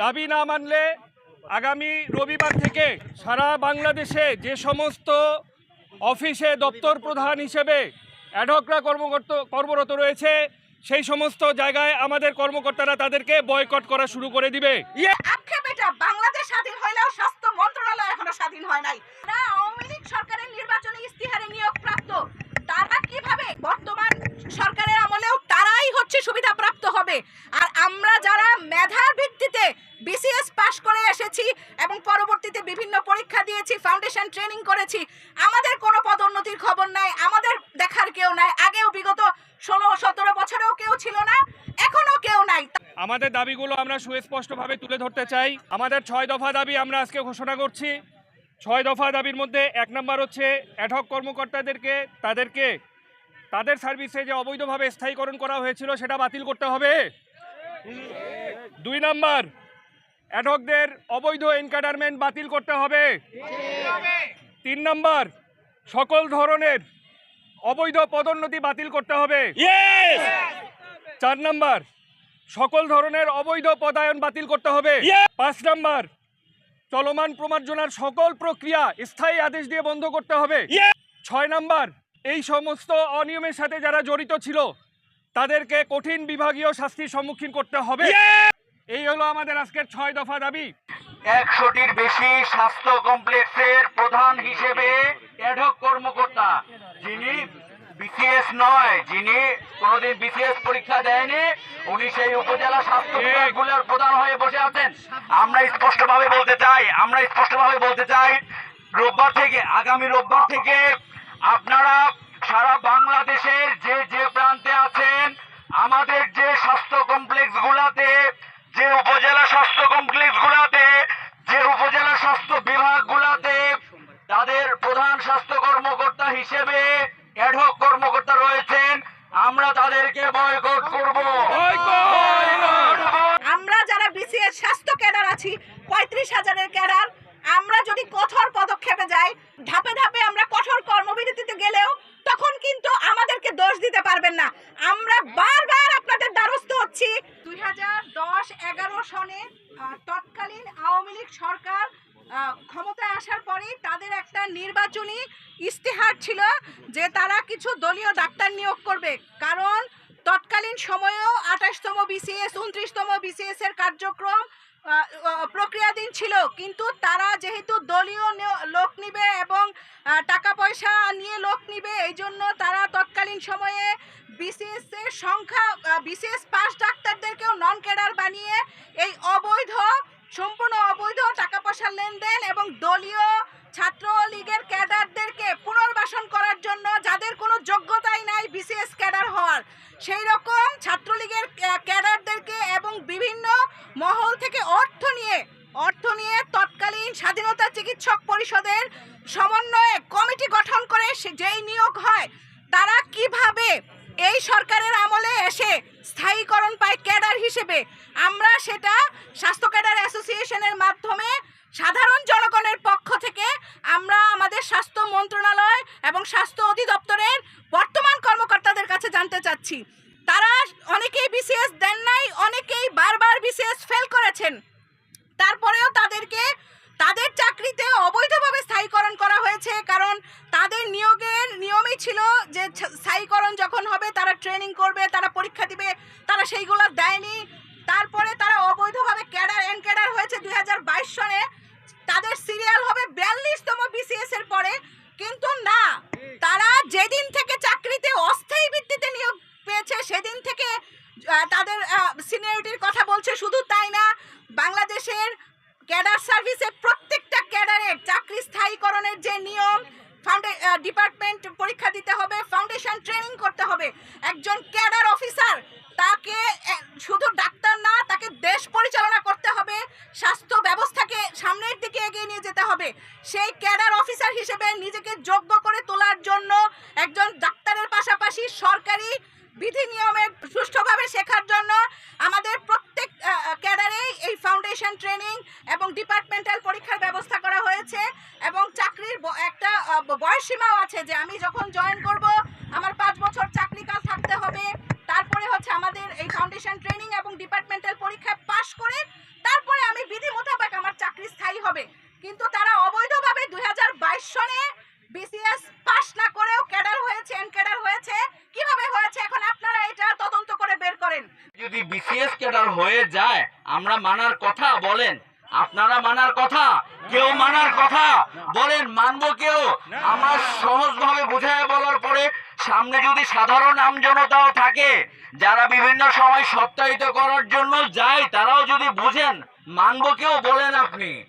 দাবি না মানলে আগামী রবিবার থেকে সারা বাংলাদেশে যে সমস্ত অফিসে দপ্তর প্রধান হিসেবে অ্যাডহকরা কর্মকর্ত কর্মরত রয়েছে, সেই সমস্ত জায়গায় আমাদের কর্মকর্তারা তাদেরকে বয়কট করা শুরু করে দিবে। আক্ষেপ এটা বাংলাদেশ স্বাধীন হইলেও স্বাস্থ্য মন্ত্রণালয় এখনও স্বাধীন হয় নাই না আওয়ামী লীগ সরকারের নির্বাচনী ইস্তিহারে নিয়োগ প্রাপ্ত তারা কীভাবে বর্তমান সরকারের আমলেও তারাই হচ্ছে সুবিধা প্রাপ্ত হবে আর আমরা যারা মেধার ভিত্তিতে বিসিএস পাশ করে এসেছি এবং পরবর্তীতে বিভিন্ন পরীক্ষা দিয়েছি ফাউন্ডেশন ট্রেনিং করেছি আমাদের কোনো পদোন্নতির খবর নাই আমাদের দেখার কেউ নাই আগেও বিগত ষোলো সতেরো বছরেও কেউ ছিল না এখনও কেউ নাই। আমাদের দাবিগুলো আমরা সুস্পষ্টভাবে তুলে ধরতে চাই। আমাদের ছয় দফা দাবি আমরা আজকে ঘোষণা করছি। ছয় দফা দাবির মধ্যে এক নম্বর হচ্ছে অ্যাডহক কর্মকর্তাদেরকে তাদেরকে তাদের সার্ভিসে যে অবৈধভাবে স্থায়ীকরণ করা হয়েছিল সেটা বাতিল করতে হবে। দুই নম্বর অ্যাডহকদের অবৈধ এনকাডারমেন্ট বাতিল করতে হবে। তিন নম্বর সকল ধরনের অবৈধ পদোন্নতি বাতিল করতে হবে। চার নম্বর। সকল ধরনের অবৈধ পদায়ন বাতিল করতে হবে। পাঁচ নাম্বার চলমান প্রমার্জনার সকল প্রক্রিয়া স্থায়ী আদেশ দিয়ে বন্ধ করতে হবে। ছয় নম্বর এই সমস্ত অনিয়মের সাথে যারা জড়িত ছিল তাদেরকে কঠিন বিভাগীয় শাস্তির সম্মুখীন করতে হবে। এই হলো আমাদের আজকের ছয় দফা দাবি। একশোটির বেশি স্বাস্থ্য কমপ্লেক্সের প্রধান হিসেবে অ্যাডহক কর্মকর্তা যিনি বিসিএস নয় যিনি কোনোদিন বিসিএস পরীক্ষা দেয়নি উনি সেই উপজেলা স্বাস্থ্য বিভাগগুলোর প্রধান হয়ে বসে আছেন। আমরা স্পষ্টভাবে বলতে চাই আমরা স্পষ্টভাবে বলতে চাই রোববার থেকে আগামী রোববার থেকে আপনারা সারা বাংলাদেশের যে যে প্রান্তে আছেন আমাদের যে স্বাস্থ্য কমপ্লেক্স গুলাতে যে উপজেলা স্বাস্থ্য কমপ্লেক্স গুলাতে যে উপজেলা স্বাস্থ্য বিভাগ গুলাতে তাদের প্রধান স্বাস্থ্য কর্মকর্তা হিসেবে অ্যাডহক কর্মকর্তা রয়েছেন আমরা তাদেরকে বয়কট করব। আমরা যারা বিসিএস স্বাস্থ্য ক্যাডার আছি পঁয়ত্রিশ হাজারের ক্যাডার আমরা যদি কঠোর পদক্ষেপে যাই ধাপে ধাপে আমরা কঠোর কর্মবিরতিতে গেলেও তখন কিন্তু আমাদেরকে দোষ দিতে পারবেন না। আমরা বারবার আপনাদের দ্বারস্থ হচ্ছি। দুই হাজার দশ এগারো সনে তৎকালীন আওয়ামী লীগ সরকার ক্ষমতায় আসার পরেই তাদের একটা নির্বাচনী ইস্তেহার ছিল যে তারা কিছু দলীয় ডাক্তার নিয়োগ করবে। কারণ তৎকালীন সময়েও আঠাশতম বিসিএস, উনত্রিশতম বিসিএস এর কার্যক্রম প্রক্রিয়াধীন ছিল। কিন্তু তারা যেহেতু দলীয় লোক নিবে এবং টাকা পয়সা নিয়ে লোক নিবে, এই জন্য তারা তৎকালীন সময়ে বিসিএস এর সংখ্যা বিসিএস পাস ডাক্তারদেরকেও নন ক্যাডার বানিয়ে এই অবৈধ সম্পূর্ণ অবৈধ টাকা পয়সার লেনদেন এবং দলীয় ছাত্রলীগের ক্যাডারদেরকে পুনর্বাসন করার জন্য যাদের কোনো যোগ্যতাই নাই বিসিএস ক্যাডার হওয়ার সেই রকম ছাত্রলীগের ক্যা- ক্যাডারদেরকে এবং বিভিন্ন মহল থেকে অর্থ নিয়ে অর্থ নিয়ে তৎকালীন স্বাধীনতা চিকিৎসক পরিষদের সমন্বয়ে কমিটি গঠন করে সে- যেই নিয়োগ হয় তারা কীভাবে এই সরকারের আমলে এসে স্থায়ীকরণ পায় ক্যাডার হিসেবে আমরা সেটা স্বাস্থ্য ক্যাডার অ্যাসোসিয়েশনের মাধ্যমে সাধারণ জনগণের পক্ষ থেকে আমরা আমাদের স্বাস্থ্য মন্ত্রণালয় এবং স্বাস্থ্য অধিদপ্তরের বর্তমান কর্মকর্তাদের কাছে জানতে চাচ্ছি। তারা অনেকেই বিসিএস দেন নাই, অনেকেই বারবার বিসিএস ফেল করেছেন। তারপরেও তাদেরকে, তাদের চাকরিতে অবৈধভাবে স্থায়ীকরণ করা হয়েছে, কারণ তাদের নিয়োগের নিয়মই ছিল যে স্থায়ীকরণ যখন হবে, তারা ট্রেনিং করবে, তারা সেইগুলো দেয়নি। তারপরে তারা অবৈধভাবে ক্যাডার, এন ক্যাডার হয়েছে দুই সনে। তাদের সিরিয়াল হবে বিয়াল্লিশতম বিসিএস এর পরে। কিন্তু না, তারা যেদিন থেকে চাকরিতে অস্থায়ী ভিত্তিতে নিয়োগ পেয়েছে, সেদিন থেকে তাদের সিনিয়রিটির কথা বলছে, শুধু তাই না, বাংলাদেশের ক্যাডার সার্ভিসে প্রত্যেকটা ক্যাডারের চাকরি স্থায়ীকরণের যে নিয়ম, ফাউন্ডে ডিপার্টমেন্ট পরীক্ষা দিতে হবে ফাউন্ডেশন ট্রেনিং করতে হবে একজন ক্যাডার অফিসার তাকে আহ, শুধু ডাক্তার না তাকে দেশ পরিচালনা করতে হবে স্বাস্থ্য ব্যবস্থাকে সামনের দিকে এগিয়ে নিয়ে যেতে হবে সেই ক্যাডার অফিসার হিসেবে নিজেকে যোগ্য করে তোলার জন্য একজন ডাক্তারের পাশাপাশি সরকারি বিধি নিয়মের সুষ্ঠুভাবে শেখার জন্য আমাদের প্রত্যেক ক্যাডারেই এই ফাউন্ডেশন ট্রেনিং এবং ডিপার্টমেন্টাল পরীক্ষার ব্যবস্থা করা হয়েছে এবং চাকরির একটা বয়সসীমাও আছে যে আমি যখন জয়েন করব, আমার পাঁচ বছর চাকরিকাল থাকতে হবে। তারপরে হচ্ছে আমাদের এই ফাউন্ডেশন ট্রেনিং এবং ডিপার্টমেন্টাল পরীক্ষায় পাশ করে যদি বিসিএস ক্যাডার হয়ে যায়, আমরা মানার কথা বলেন। আপনারা মানার কথা? কেউ মানার কথা? বলেন, মানবো কেউ? আমরা সহজভাবে বুঝায় বলার পরে সামনে যদি সাধারণ আমজনতাও থাকে, যারা বিভিন্ন সময় সত্যায়িত করার জন্য যায়, তারাও যদি বুঝেন, মানবো কেউ বলেন আপনি।